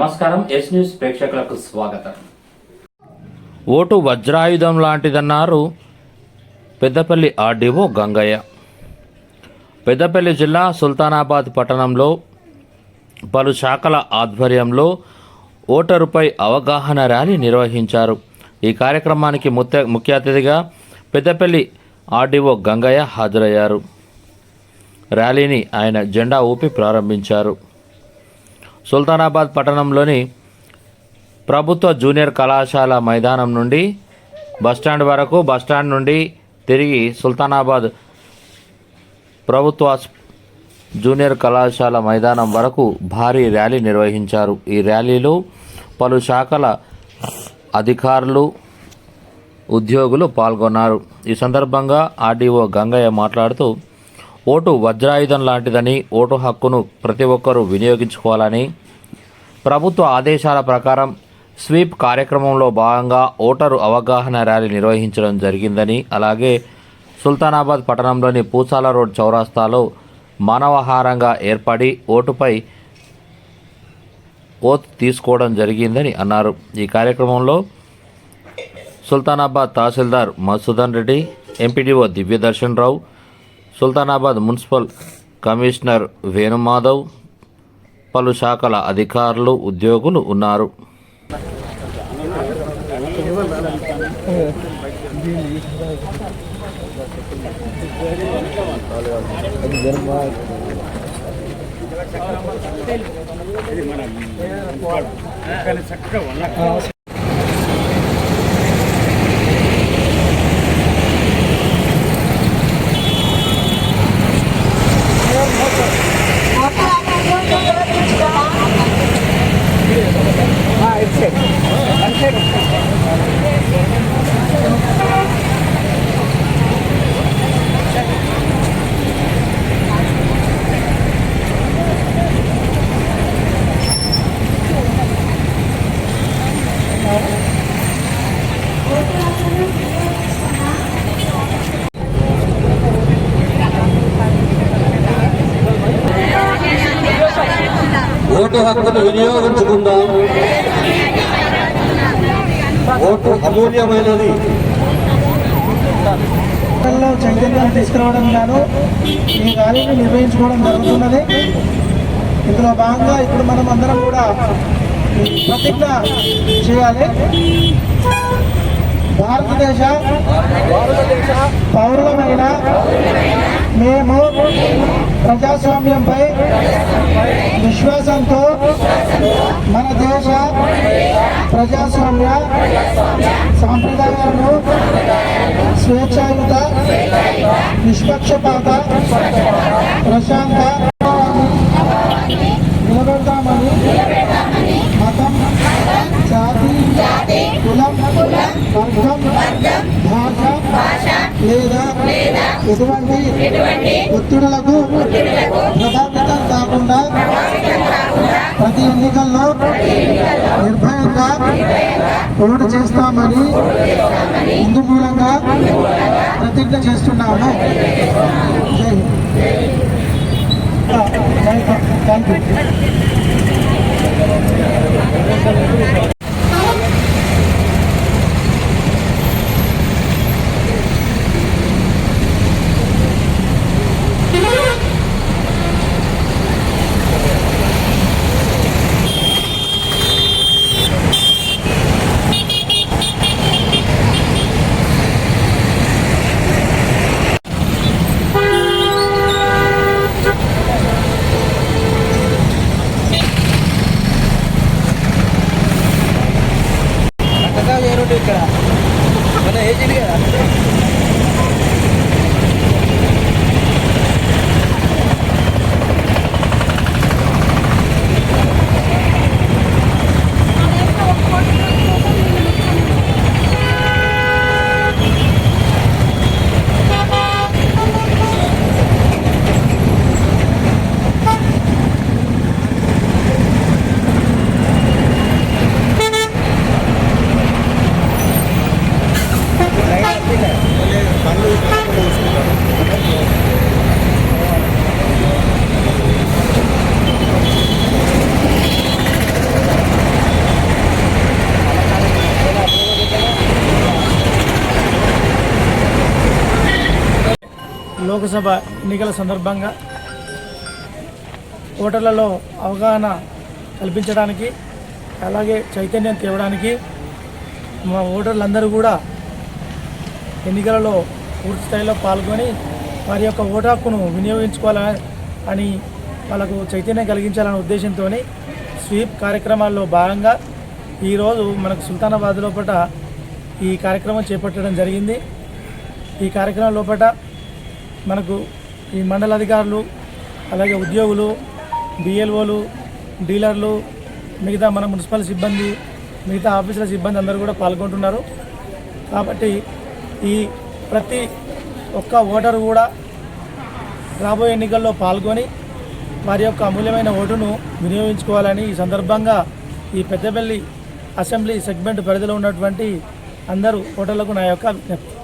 నమస్కారం yes news ప్రేక్షకులకు స్వాగతం. ఓటు వజ్రాయుధం లాంటిదన్నారు పెద్దపల్లి ఆర్డీఓ గంగయ్య. పెద్దపల్లి జిల్లా సుల్తానాబాద్ పట్టణంలో పలు శాఖల ఆధ్వర్యంలో ఓటరుపై అవగాహన ర్యాలీ నిర్వహించారు. ఈ కార్యక్రమానికి ముఖ్య ముఖ్య అతిథిగా పెద్దపల్లి ఆర్డీఓ గంగయ్య హాజరయ్యారు. ర్యాలీని ఆయన జెండా ఊపి ప్రారంభించారు. సుల్తానాబాద్ పట్టణంలోని ప్రభుత్వ జూనియర్ కళాశాల మైదానం నుండి బస్టాండ్ వరకు బస్టాండ్ నుండి తిరిగి సుల్తానాబాద్ ప్రభుత్వ జూనియర్ కళాశాల మైదానం వరకు భారీ ర్యాలీ నిర్వహించారు. ఈ ర్యాలీలో పలు శాఖల అధికారులు ఉద్యోగులు పాల్గొన్నారు. ఈ సందర్భంగా ఆర్డీఓ గంగయ్య మాట్లాడుతూ ఓటు వజ్రాయుధం లాంటిదని ఓటు హక్కును ప్రతి ఒక్కరూ వినియోగించుకోవాలని ప్రభుత్వ ఆదేశాల ప్రకారం స్వీప్ కార్యక్రమంలో భాగంగా ఓటరు అవగాహన ర్యాలీ నిర్వహించడం జరిగిందని అలాగే సుల్తానాబాద్ పట్టణంలోని పూసాల రోడ్ చౌరాస్తాలో మానవహారంగా ఏర్పడి ఓటుపై ఓత్ తీసుకోవడం జరిగిందని అన్నారు. ఈ కార్యక్రమంలో సుల్తానాబాద్ తహసీల్దార్ Madhusudan Reddy MPDO Divyadarshan Rao Sultanabad municipal commissioner Venumadhav పలు శాఖల అధికారులు ఉద్యోగులు ఉన్నారు. ఓటు హక్కును వినియోగించుకుందాం ఓటు అమూల్యమైనది. చైతన్యాన్ని తీసుకురావడం గాను ఈ ర్యాలీని నిర్వహించుకోవడం జరుగుతున్నది. ఇందులో భాగంగా ఇప్పుడు మనం అందరం కూడా ప్రతిజ్ఞ చేయాలి. భారతదేశ పౌరులమైన మేము ప్రజాస్వామ్యంపై విశ్వాసంతో మన దేశ ప్రజాస్వామ్య సాంప్రదాయాలను స్వేచ్ఛాయుత నిష్పక్షపాత ప్రశాంత నిలబెడతామని మతం జాతి కులం వర్గం భాష లేదా ఎటువంటి ఒత్తిడులకు ప్రభావితం కాకుండా ప్రతి ఎన్నికల్లో నిర్భయంగా ఓటు చేస్తామని ఇందు మూలంగా ప్రతిజ్ఞ చేస్తున్నాము. థ్యాంక్ యూ ఇక్కడ. మన ఏజెంట్ కదా లోకసభ ఎన్నికల సందర్భంగా ఓటర్లలో అవగాహన కల్పించడానికి అలాగే చైతన్యం తేవడానికి మా ఓటర్లందరూ కూడా ఎన్నికలలో పూర్తి స్థాయిలో పాల్గొని వారి యొక్క ఓటు హక్కును వినియోగించుకోవాలని అని వాళ్ళకు చైతన్యం కలిగించాలనే ఉద్దేశంతో స్వీప్ కార్యక్రమాల్లో భాగంగా ఈరోజు మనకు సుల్తానాబాద్ లోపల ఈ కార్యక్రమం చేపట్టడం జరిగింది. ఈ కార్యక్రమం లోపల మనకు ఈ మండల అధికారులు అలాగే ఉద్యోగులు డిఎల్ఓలు డీలర్లు మిగతా మన మున్సిపల్ సిబ్బంది మిగతా ఆఫీసుల సిబ్బంది అందరూ కూడా పాల్గొంటున్నారు. కాబట్టి ఈ ప్రతి ఒక్క ఓటరు కూడా రాబోయే ఎన్నికల్లో పాల్గొని వారి యొక్క అమూల్యమైన ఓటును వినియోగించుకోవాలని ఈ సందర్భంగా ఈ పెద్దపల్లి అసెంబ్లీ సెగ్మెంట్ పరిధిలో ఉన్నటువంటి అందరూ ఓటర్లకు నా యొక్క విజ్ఞప్తి.